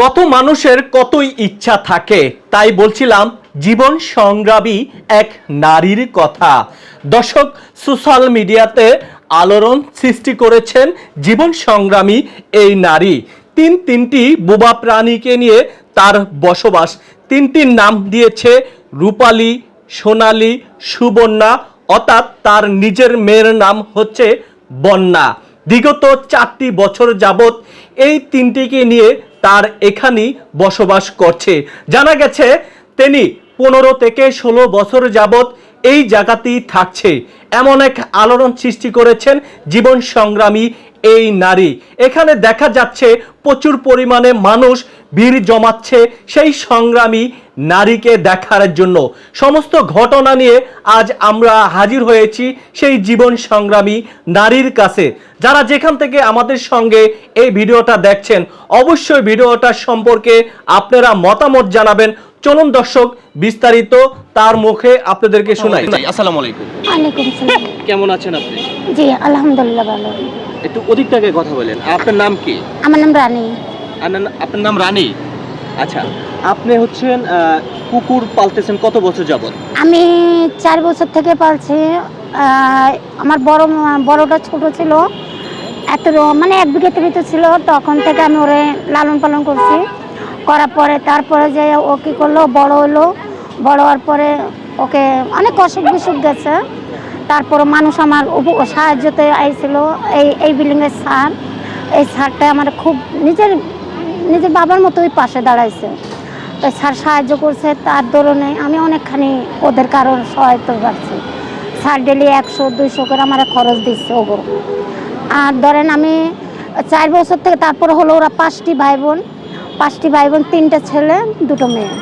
কত মানুষের কতই ইচ্ছা থাকে? তাই বলছিলাম, জীবন সংগ্রামী এক নারীর কথা। দর্শক, সোশ্যাল মিডিয়াতে আলোড়ন সৃষ্টি করেছেন জীবন সংগ্রামী এই নারী। তিন তিনটি বোবা প্রাণীকে নিয়ে তার বসবাস। তিনটির নাম দিয়েছে রূপালী, সোনালী, সুবর্ণা। অর্থাৎ তার নিজের মেয়ের নাম হচ্ছে বন্যা। বিগত চারটি বছর যাবত এই তিনটিকে নিয়ে তার এখানেই বসবাস করছে। জানা গেছে, তিনি পনেরো থেকে ষোলো বছর যাবৎ এই জায়গাতেই থাকছে। এমন এক আলোড়ন সৃষ্টি করেছেন জীবন সংগ্রামী এই নারী। এখানে দেখা যাচ্ছে প্রচুর পরিমাণে মানুষ ভিড় জমাচ্ছে সেই সংগ্রামী নারীকে দেখার জন্য। সমস্ত ঘটনা নিয়ে আজ আমরা হাজির হয়েছি সেই জীবন সংগ্রামী নারীর কাছে। যারা যেখান থেকে আমাদের সঙ্গে এই ভিডিওটা দেখছেন অবশ্যই ভিডিওটা সম্পর্কে আপনারা মতামত জানাবেন। চলুন দর্শক বিস্তারিত তার মুখে আপনাদেরকে শোনাই। আসসালামু আলাইকুম। কেমন আছেন আপনি? জি আলহামদুলিল্লাহ ভালো। একটু অধিক থেকে কথা বলেন। আপনার নাম কি? আমার নাম রানী। আপনার- আপনার নাম রানী? আচ্ছা আপনি হচ্ছেন কুকুর পালতেছেন কত বছর যাবত আমি চার বছর থেকে পালছি। আমার বড় বড়টা ছোট ছিল। এত মানে এক বিঘে তো ছিল। তখন থেকে আমি ওরে লালন পালন করছি। করার পরে তারপরে যে ও কী করল বড় হলো। বড় হওয়ার পরে ওকে অনেক অসুখ বিসুখ গেছে। তারপরে মানুষ আমার সাহায্যতে আইছিল। এই এই বিল্ডিংয়ের স্যার, এই স্যারটা আমার খুব নিজের নিজের বাবার মতোই পাশে দাঁড়াইছে। তাই স্যার সাহায্য করছে তার দরুনে আমি অনেকখানি ওদের কারোর সহায়তা পাচ্ছি। স্যার ডেলি একশো, দুইশো করে আমার খরচ দিচ্ছে, ওগো। আর ধরেন আমি চার বছর থেকে তারপর হলো ওরা পাঁচটি ভাই বোন পাঁচটি ভাই বোন তিনটা ছেলে, দুটো মেয়ে।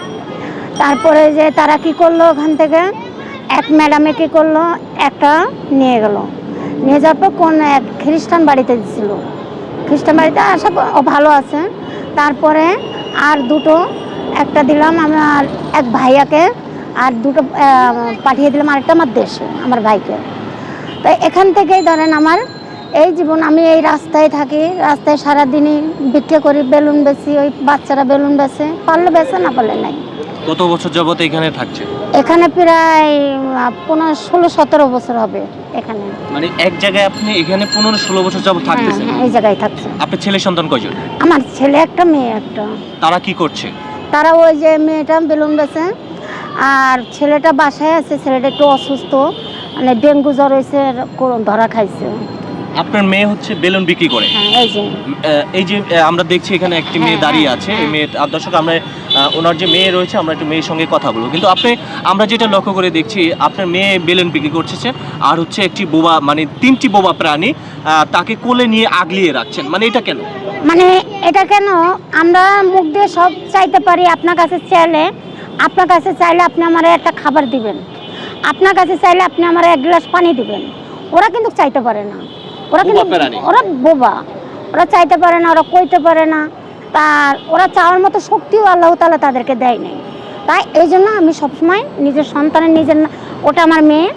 তারপরে যে তারা কি করল ওখান থেকে এক ম্যাডামে কি করল? একটা নিয়ে গেল। নিয়ে যাওয়ার পর কোন এক খ্রিস্টান বাড়িতে দিছিল খ্রিস্টান বাড়িতে আসা ও ভালো আছে। তারপরে আর দুটো একটা দিলাম আমার এক ভাইয়াকে আর দুটো পাঠিয়ে দিলাম আরেকটা আমার দেশে, আমার ভাইকে। তো এখান থেকেই ধরেন আমার এই জীবন, আমি এই রাস্তায় থাকি, রাস্তায় সারাদিনই বিক্রি করি, বেলুন বেশি ওই বাচ্চারা বেলুন বেচে, পারলে বেচে, না পারলে নাই। কত বছর যাবত এখানে থাকছে? এখানে প্রায় পনেরো ষোলো সতেরো বছর হবে এখানে। মানে এক জায়গায় আপনি এখানে পনেরো ষোলো বছর যাবত হ্যাঁ থাকতেছেন? হ্যাঁ এই জায়গায় থাকছে। আপনার ছেলে সন্তান কয়জন? আমার ছেলে একটা মেয়ে একটা। তারা কি করছে? তারা ওই যে মেয়েটা বেলুন বেচে আর ছেলেটা বাসায় আছে ছেলেটা একটু অসুস্থ মানে ডেঙ্গু জ্বর হয়েছে ধরা খাইছে। আপনার মেয়ে হচ্ছে বেলুন বিক্রি করে। হ্যাঁ এই যে। এই যে আমরা দেখছি এখানে একটি মেয়ে দাঁড়িয়ে আছে এই। মেয়ে দর্শক আমরা ওনার যে মেয়ে রয়েছে আমরা একটু মেয়ের সঙ্গে কথা বলব। কিন্তু আপনি আমরা যেটা লক্ষ্য করে দেখছি আপনার মেয়ে বেলুন বিক্রি করছে আর হচ্ছে একটি বোবা মানে তিনটি বোবা প্রাণী তাকে কোলে নিয়ে আগলিয়ে রাখছেন। মানে এটা কেন? মানে এটা কেন? আমরা মুখ দিয়ে সব চাইতে পারি আপনার কাছে চাইলে। আপনার কাছে চাইলে আপনি আমার একটা খাবার দিবেন। আপনার কাছে চাইলে আপনি আমার এক গ্লাস পানি দিবেন। ওরা কিন্তু চাইতে পারে না। ওরা কিন্তু ওরা বোবা। ওরা চাইতে পারে না ওরা কইতে পারে না। তার ওরা চাওয়ার মতো শক্তিও আল্লাহ তালা তাদেরকে দেয় নাই। তাই এই জন্য আমি সবসময় নিজের সন্তানের নিজের ওটা আমার মেয়ে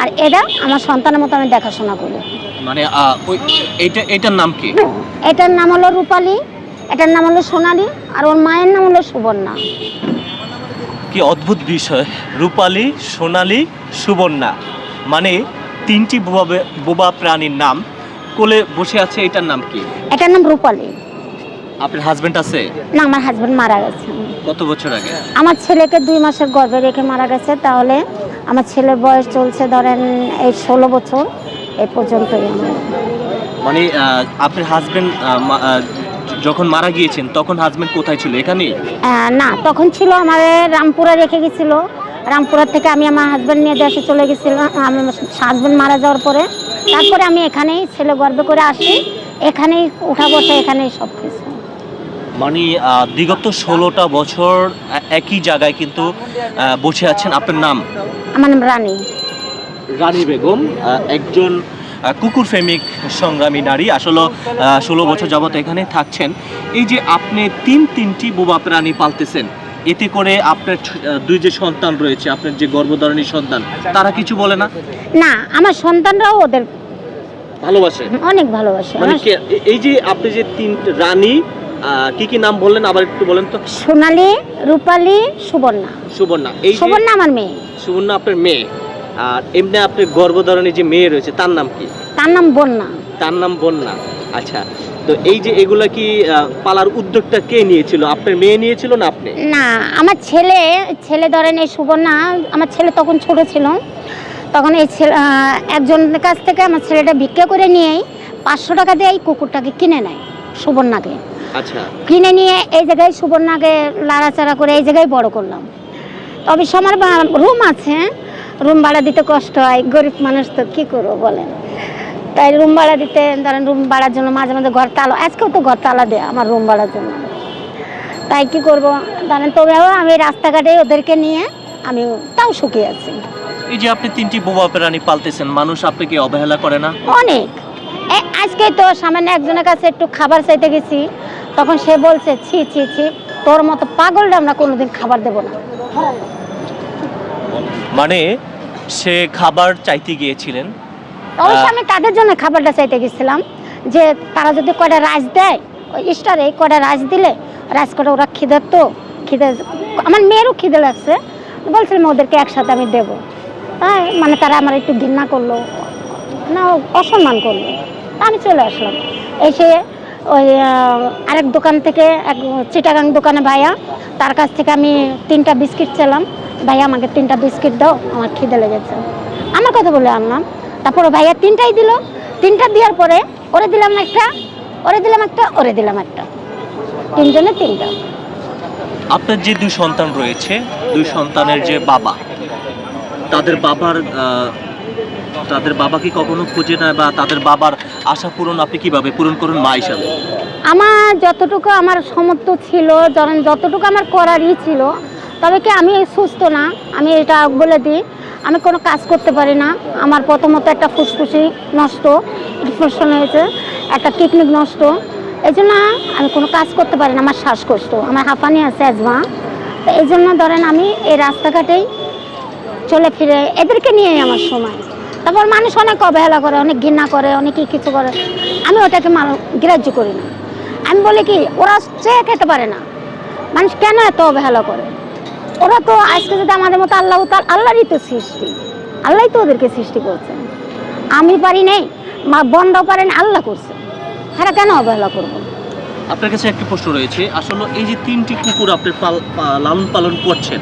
আর এটা আমার সন্তানের মতো আমি দেখাশোনা করি। মানে এইটা এটার নাম কি? এটার নাম হলো রূপালী এটার নাম হলো সোনালী আর ওর মায়ের নাম হলো সুবর্ণা। কি অদ্ভুত বিষয়। রূপালী সোনালী সুবর্ণা। মানে তিনটি বোবা বোবা প্রাণীর নাম। কোলে বসে আছে এটার নাম কি? এটার নাম রূপালী। আপনার হাজবেন্ড আছে? না আমার হাজবেন্ড মারা গেছে। কত বছর আগে? আমার ছেলেকে দুই মাসের গর্ভে রেখে মারা গেছে তাহলে আমার ছেলের বয়স চলছে ধরেন এই ষোলো বছর এই পর্যন্তই। মানে আপনার হাজবেন্ড যখন মারা গিয়েছেন তখন হাজবেন্ড কোথায় ছিল? এখানে? না তখন ছিল আমার রামপুরা রেখে গেছিল। রামপুরা থেকে আমি আমার হাজবেন্ড নিয়ে দেশে চলে গেছিলাম আমার হাজবেন্ড মারা যাওয়ার পরে। তারপরে আমি এখানেই ছেলে গর্বে করে আসি এখানেই উঠা বসা এখানেই সব কিছু মানে বিগত ষোলোটা বছর একই জায়গায় কিন্তু বসে আছেন। আপনার নাম? আমার নাম রানী। রানী বেগম একজন কুকুর প্রেমিক সংগ্রামী নারী। আসলে ষোলো বছর যাবত এখানে থাকছেন। এই যে আপনি তিন তিনটি বোবা প্রাণী পালতেছেন এতে করে আপনার দুই যে সন্তান রয়েছে আপনার যে গর্ভধারণী সন্তান তারা কিছু বলে না? না আমার সন্তানরাও ওদের ভালোবাসে? অনেক ভালোবাসে। মানে এই যে আপনি যে তিন রানী কি কি নাম বললেন? আবার একটু বলেন তো। সোনালী রূপালী সুবর্ণা। সুবর্ণা। এই যে সুবর্ণা আমার মেয়ে। সুবর্ণা আপনার মেয়ে। আর এমনি আপনার গর্ভধারণে যে মেয়ে রয়েছে তার নাম কি? তার নাম বন্যা। তার নাম বন্যা। আচ্ছা। তো এই যে এগুলা কি আহ, পালার উদ্যোগটা কে নিয়েছিল? আপনার মেয়ে নিয়েছিল না আপনি? না আমার ছেলে ছেলে ধরেন এই সুবর্ণা আমার ছেলে তখন ছোট ছিল। তখন এই ছেলে আহ, একজনের কাছ থেকে আমার ছেলেটা ভিক্ষা করে নিয়েই পাঁচশো টাকা দিয়ে এই কুকুরটাকে কিনে নেয় সুবর্ণাকে। আচ্ছা। কিনে নিয়ে এই জায়গায় সুবর্ণাকে লাড়াচাড়া করে এই জায়গায় বড় করলাম। তবে আমার রুম আছে রুম ভাড়া দিতে কষ্ট হয় গরিব মানুষ তো কী করব বলেন? তাই রুম ভাড়া দিতে ধরেন রুম ভাড়ার জন্য মাঝে মাঝে ঘর তালা আজকেও তো ঘর তালা দেয় আমার রুম ভাড়ার জন্য। তাই কি করব? ধরেন তবেও আমি রাস্তাঘাটে ওদেরকে নিয়ে আমি তাও সুখী আছি। এই যে আপনি তিনটি বোবা প্রাণী পালতেছেন মানুষ আপনাকে অবহেলা করে না? অনেক। আজকে তো সামান্য একজনের কাছে একটু খাবার চাইতে গেছি তখন সে বলছে ছি ছি ছি তোর মতো পাগলটা আমরা কোনোদিন খাবার দেবো না। মানে সে খাবার চাইতে গিয়েছিলেন। অবশ্য। আমি তাদের জন্য খাবারটা চাইতে গেছিলাম যে তারা যদি কয়টা রাইস দেয় ওই স্টারে কয়টা রাইস দিলে রাইস কটা ওরা খিদে তো খিদে আমার মেয়েরও খিদে লাগছে। বলছিলাম ওদেরকে একসাথে আমি দেবো। তাই মানে তারা আমার একটু ঘৃণা করল না অসম্মান করল। আমি চলে আসলাম। এসে ওই আরেক দোকান থেকে এক চিটাগাং দোকানে ভাইয়া, তার কাছ থেকে আমি তিনটা বিস্কিট চাইলাম ভাইয়া আমাকে তিনটা বিস্কিট দাও, আমার খিদে লেগেছে। আমার কথা বলে আনলাম। তারপরে ভাইয়া তিনটাই দিল। তিনটা দেওয়ার পরে ওরে দিলাম একটা, ওরে দিলাম একটা, ওরে দিলাম একটা। তিনজনে তিনটা। আপনার যে দুই সন্তান রয়েছে, দুই সন্তানের যে বাবা, তাদের বাবার তাদের বাবা কি কখনো খুঁজে নেয় বা তাদের বাবার আশা পূরণ আপনি কীভাবে পূরণ করুন মা হিসাবে? আমার যতটুকু আমার সমর্থ ছিল যতটুকু আমার করারই ছিল, তবে কি আমি সুস্থ না? আমি এটা বলে দিই, আমি কোনো কাজ করতে পারি না। আমার প্রথমত একটা ফুসফুসি নষ্ট ইনফেকশন হয়েছে, একটা কিডনি নষ্ট। এই জন্য আমি কোনো কাজ করতে পারি না, আমার শ্বাসকষ্ট, আমার হাঁপানি আছে অ্যাজমা তো এই জন্য ধরেন আমি এই রাস্তাঘাটেই চলে ফিরে, এদেরকে নিয়েই আমার সময়। তারপর মানুষ অনেক অবহেলা করে, অনেক ঘৃণা করে অনেকেই কিছু করে। আমি ওটাকে মানুষ গ্রাহ্য করি না। আমি বলি কি, ওরা চেয়ে খেতে পারে না। মানুষ কেন এত অবহেলা করে? ওরা তো আজকে যদি আমাদের মতো আল্লাহ তার আল্লাহরই তো সৃষ্টি। আল্লাহই তো ওদেরকে সৃষ্টি করছে। আমি পারি নেই, মা বন্ধ পারেন আল্লাহ করছে। হ্যাঁ কেন অবহেলা করব? আপনার কাছে একটি প্রশ্ন রয়েছে। আসলে এই যে তিনটি কুকুর আপনি লালন পালন করছেন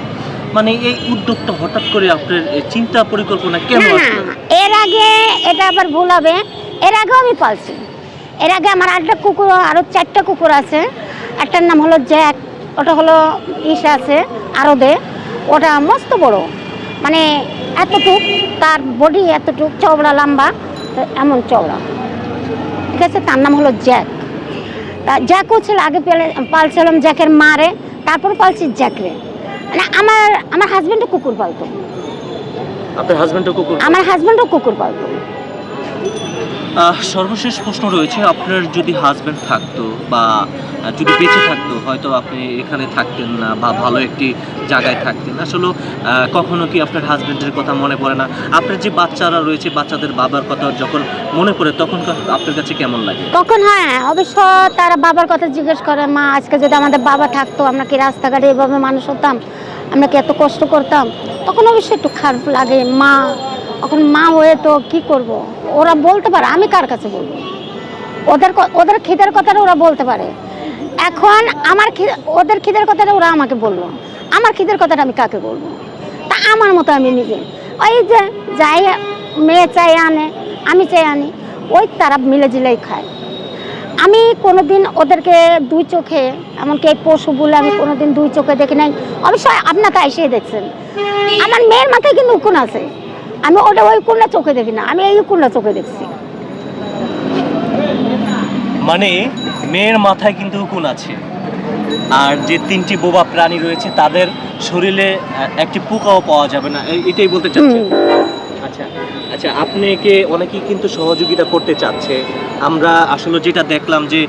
মানে এই উদ্যোগটা হঠাৎ করে আপনার চিন্তা পরিকল্পনা কেন এর আগে এটা আবার ভুল হবে। এর আগেও আমি পালছি। এর আগে আমার আরেকটা কুকুর আরও চারটা কুকুর আছে। একটার নাম হলো জ্যাক ওটা হলো ইস আছে আরবে। ওটা মস্ত বড়। মানে এতটুক তার বডি এতটুক চওড়া লম্বা এমন চওড়া। ঠিক আছে? তার নাম হলো জ্যাক। তা জ্যাকও ছিল আগে পেলে পালছিলাম জ্যাকের মারে তারপর পালছি জ্যাকরে। মানে আমার আমার হাজব্যান্ডও কুকুর পালতো। আপনার হাজবেন্ডও কুকুর আমার হাজব্যান্ডও কুকুর পালতো। সর্বশেষ প্রশ্ন রয়েছে আপনার যদি হাজবেন্ড থাকতো বা যদি বেঁচে থাকতো হয়তো আপনি এখানে থাকতেন না বা ভালো একটি জায়গায় থাকতেন। আসলে কখনো কি আপনার হাজব্যান্ডের কথা মনে পড়ে না? আপনার যে বাচ্চারা রয়েছে, বাচ্চাদের বাবার কথা যখন মনে পড়ে, তখন আপনার কাছে কেমন লাগে? তখন হ্যাঁ অবশ্য তারা বাবার কথা জিজ্ঞেস করে, মা, আজকে যদি আমাদের বাবা থাকতো, আমরা কি রাস্তাঘাটে এভাবে মানুষ হতাম? আমরা কি এত কষ্ট করতাম? তখন অবশ্যই একটু খারাপ লাগে, মা, এখন মা হয়ে তো কি করব? ওরা বলতে পারে, আমি কার কাছে বলব? ওদের ওদের খিদের কথাটা ওরা বলতে পারে। এখন আমার ওদের খিদের কথাটা ওরা আমাকে বলল। আমার খিদের কথাটা আমি কাকে বলব? তা আমার মতো আমি নিজে। ওই যে যাই মেয়ে চাই আনে, আমি চাই আনি, ওই তারা মিলে জিলেই খায়। আমি কোনোদিন ওদেরকে দুই চোখে, এমনকি এই পশু বলে আমি কোনো দিন দুই চোখে দেখি নাই। অবশ্যই আপনাকে এসে দেখছেন। আমার মেয়ের মাথায় কিন্তু উকুন আছে। আমি ওটা ওই কুন্ডা চোখে দেখি না, আমি এই কুন্ডা চোখে দেখছি। মানে মেয়ের মাথায় কিন্তু উকুন আছে। আর যে তিনটি বোবা প্রাণী রয়েছে তাদের শরীরে একটি পোকাও পাওয়া যাবে না। এটাই বলতে চাচ্ছেন? আচ্ছা আচ্ছা আপনাকে অনেকেই কিন্তু সহযোগিতা করতে চাচ্ছে। আমরা আসলে যেটা দেখলাম যে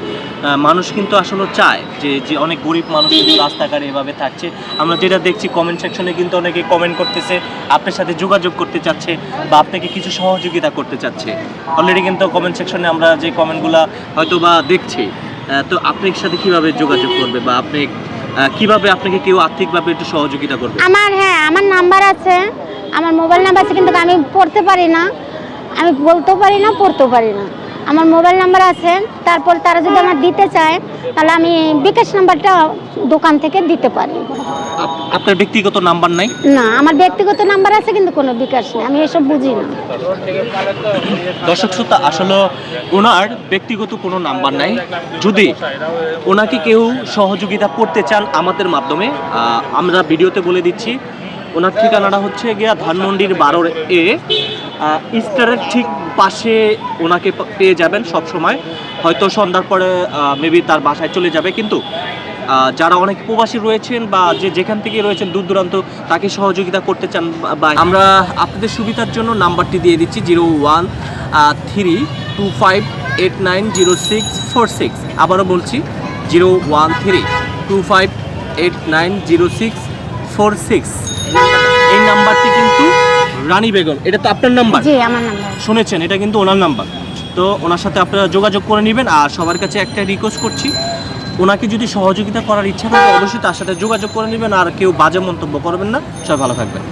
মানুষ কিন্তু আসলে চায় যে যে অনেক গরিব মানুষ কিন্তু রাস্তাঘাটে এভাবে থাকছে। আমরা যেটা দেখছি কমেন্ট সেকশনে কিন্তু অনেকে কমেন্ট করতেছে আপনার সাথে যোগাযোগ করতে চাচ্ছে বা আপনাকে কিছু সহযোগিতা করতে চাচ্ছে। অলরেডি কিন্তু কমেন্ট সেকশনে আমরা যে কমেন্টগুলো হয়তো বা দেখছি। তো আপনার সাথে কীভাবে যোগাযোগ করবে বা আপনি কীভাবে আপনাকে কেউ আর্থিকভাবে একটু সহযোগিতা করবে? আমার হ্যাঁ আমার নাম্বার আছে। আমার মোবাইল নাম্বার আছে, কিন্তু আমি পড়তে পারি না। আমি বলতেও পারি না, পড়তেও পারি না। আমার মোবাইল নাম্বার আছে তারপর তারা যদি আমার দিতে চায় তাহলে আমি বিকাশ নাম্বারটা দোকান থেকে দিতে পারি। আপ- আপনার ব্যক্তিগত নাম্বার নাই? না আমার ব্যক্তিগত নাম্বার আছে কিন্তু কোনো বিকাশ নেই আমি এসব বুঝি না। দর্শক শ্রোতা আসলে ওনার ব্যক্তিগত কোনো নাম্বার নাই। যদি ওনাকে কেউ সহযোগিতা করতে চান আমাদের মাধ্যমে আমরা ভিডিওতে বলে দিচ্ছি ওনার ঠিকানাটা হচ্ছে গিয়া ধানমন্ডির বারোর এ। আহ, স্টারের ঠিক পাশে ওনাকে পেয়ে যাবেন সব সময় হয়তো সন্ধ্যার পরে মেবি তার বাসায় চলে যাবে কিন্তু যারা অনেক প্রবাসী রয়েছেন বা যে যেখান থেকে রয়েছেন দূর দূরান্ত তাকে সহযোগিতা করতে চান বা আমরা আপনাদের সুবিধার জন্য নাম্বারটি দিয়ে দিচ্ছি zero one three two five eight nine zero six four six. আবারও বলছি zero one three two five eight nine zero six four six. এই নাম্বারটি কিন্তু রানী বেগম। এটা তো আপনার নাম্বার? জি আমার নাম্বার। শুনেছেন এটা কিন্তু ওনার নাম্বার। তো ওনার সাথে আপনারা যোগাযোগ করে নেবেন। আর সবার কাছে একটা রিকোয়েস্ট করছি ওনাকে যদি সহযোগিতা করার ইচ্ছা থাকে অবশ্যই তার সাথে যোগাযোগ করে নেবেন। আর কেউ বাজে মন্তব্য করবেন না। সবাই ভালো থাকবেন।